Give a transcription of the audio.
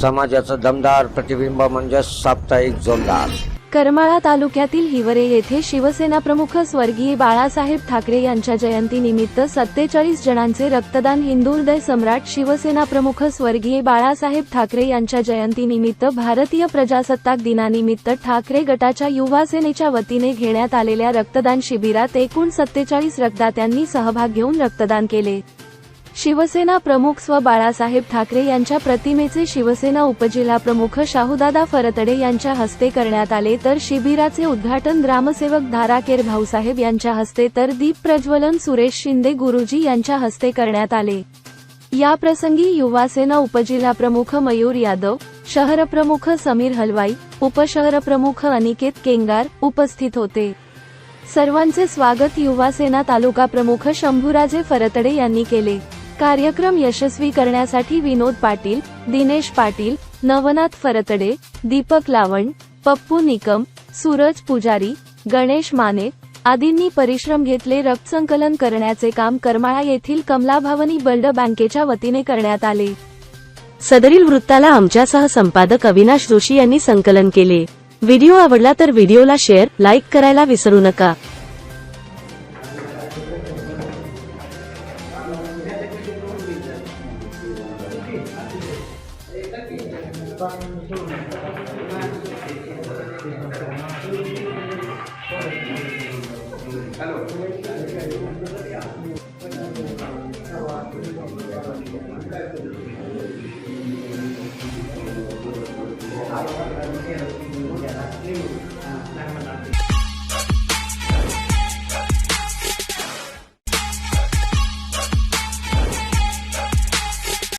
समाजाचं दमदार प्रतिबिंब म्हणजे साप्ताहिक जोरदार. करमाळा तालुक्यातील हिवरे येथे शिवसेना प्रमुख स्वर्गीय बाळासाहेब ठाकरे यांच्या जयंतीनिमित्त सत्तेचाळीस जणांचे रक्तदान हिंदू सम्राट शिवसेना प्रमुख स्वर्गीय बाळासाहेब ठाकरे यांच्या जयंतीनिमित्त भारतीय प्रजासत्ताक दिनानिमित्त ठाकरे गटाच्या युवा सेनेच्या वतीने घेण्यात आलेल्या रक्तदान शिबिरात एकूण सत्तेचाळीस रक्तदात्यांनी सहभाग घेऊन रक्तदान केले. शिवसेना प्रमुख स्व बाळासाहेब ठाकरे यांच्या प्रतिमेचे शिवसेना उपजिल्हा प्रमुख शाहूदादा फरतडे यांच्या हस्ते करण्यात आले तर शिबिराचे उद्घाटन ग्रामसेवक धाराकेर भाऊसाहेब यांच्या हस्ते तर दीप प्रज्वलन सुरेश शिंदे गुरुजी यांच्या हस्ते करण्यात आले. या प्रसंगी युवासेना उपजिल्हा प्रमुख मयूर यादव शहर प्रमुख समीर हलवाई उपशहर प्रमुख अनिकेत केंगार उपस्थित होते. सर्वांचे स्वागत युवासेना तालुका प्रमुख शंभूराजे फरतडे यांनी केले. कार्यक्रम यशस्वी करण्यासाठी विनोद पाटील दिनेश पाटील नवनाथ फरतडे दीपक लावण पप्पू निकम सूरज पुजारी गणेश माने आदींनी परिश्रम घेतले रक्तसंकलन करण्याचे काम करमाळा येथील कमलाभवनी बल्ड बँकेच्या वतीने करण्यात आले. सदरील वृत्ताला आमच्यासह संपादक अविनाश जोशी यांनी संकलन केले. व्हिडिओ आवडला तर व्हिडिओला शेअर लाईक करायला विसरू नका. Hello.